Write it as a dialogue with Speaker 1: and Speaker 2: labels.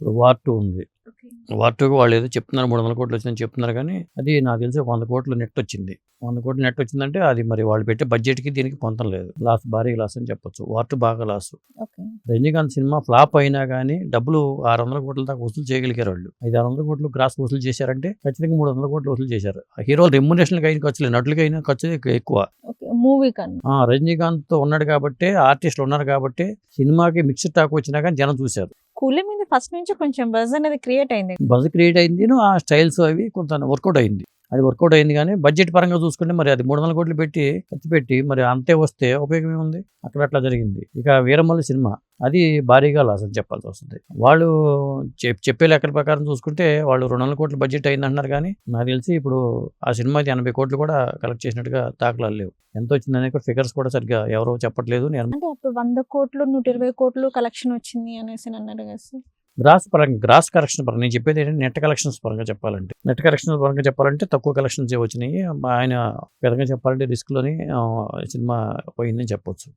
Speaker 1: ఇప్పుడు war two ఉంది. War టూకి వాళ్ళు ఏదో చెప్తున్నారు మూడు వందల కోట్లు వచ్చిందని చెప్తున్నారు కానీ అది నాకు తెలిసి వంద కోట్లు నెట్ వచ్చింది. వంద కోట్లు నెట్ వచ్చిందంటే అది మరి వాళ్ళు పెట్టే బడ్జెట్కి దీనికి పొంతం లేదు. లాస్ భారీ లాస్ అని చెప్పొచ్చు. వార్ టూ బాగా లాస్. రజనీకాంత్ సినిమా ఫ్లాప్ అయినా కానీ డబ్బులు ఆరు వందల కోట్ల దాకా వసూలు చేయగలిగారు వాళ్ళు. ఐదు ఆరు వందల కోట్లు గ్రాస్ వసూలు చేశారంటే ఖచ్చితంగా మూడు వందల కోట్లు వసూలు చేశారు. ఆ హీరోలు రెమ్యునేషన్కి అయిన ఖర్చులు నటులకి అయిన ఖర్చు ఎక్కువ.
Speaker 2: మూవీ కన్నా.
Speaker 1: రజనీకాంత్ ఉన్నాడు కాబట్టి ఆర్టిస్టులు ఉన్నారు కాబట్టి సినిమాకి మిక్స్డ్ టాక్ వచ్చినా కానీ జనం చూశారు.
Speaker 2: స్కూల్ మీద ఫస్ట్ నుంచి కొంచెం బజ్ అనేది క్రియేట్ అయింది.
Speaker 1: బజ్ క్రియేట్ అయింది ఆ స్టైల్స్ అవి కొంత వర్కౌట్ అయింది. అది వర్కౌట్ అయింది కానీ బడ్జెట్ పరంగా చూసుకుంటే మరి అది మూడు వందల కోట్లు పెట్టి ఖర్చు పెట్టి మరి అంతే వస్తే ఉపయోగం ఏముంది? అక్కడ అట్లా జరిగింది. ఇక వీరమల్లి సినిమా అది భారీగా లాస్ అని చెప్పాల్సి వస్తుంది. వాళ్ళు చెప్- చెప్పే లెక్కల ప్రకారం చూసుకుంటే వాళ్ళు రెండు వందల కోట్ల బడ్జెట్ అయింది అంటున్నారు కానీ నాకు తెలిసి ఇప్పుడు ఆ సినిమాకి ఎనభై కోట్లు కూడా కలెక్ట్ చేసినట్టుగా దాఖలాలు లేవు. ఎంత వచ్చిందనే ఫిగర్స్ కూడా సరిగ్గా ఎవరో చెప్పట్లేదు. నేను
Speaker 2: అంటే అప్పుడు వంద కోట్లు నూట ఇరవై కోట్లు కలెక్షన్ వచ్చింది అనేసి అన్నారు కదా
Speaker 1: గ్రాస్ పరంగా గ్రాస్ కలెక్షన్ పరంగా నేను చెప్పేది ఏంటంటే నెట్ కలెక్షన్స్ పరంగా చెప్పాలంటే. నెట్ కలెక్షన్స్ పరంగా చెప్పాలంటే తక్కువ కలెక్షన్స్ వచ్చినాయి. ఆయన విధంగా చెప్పాలంటే రిస్క్లోని సినిమా పోయిందని చెప్పొచ్చు.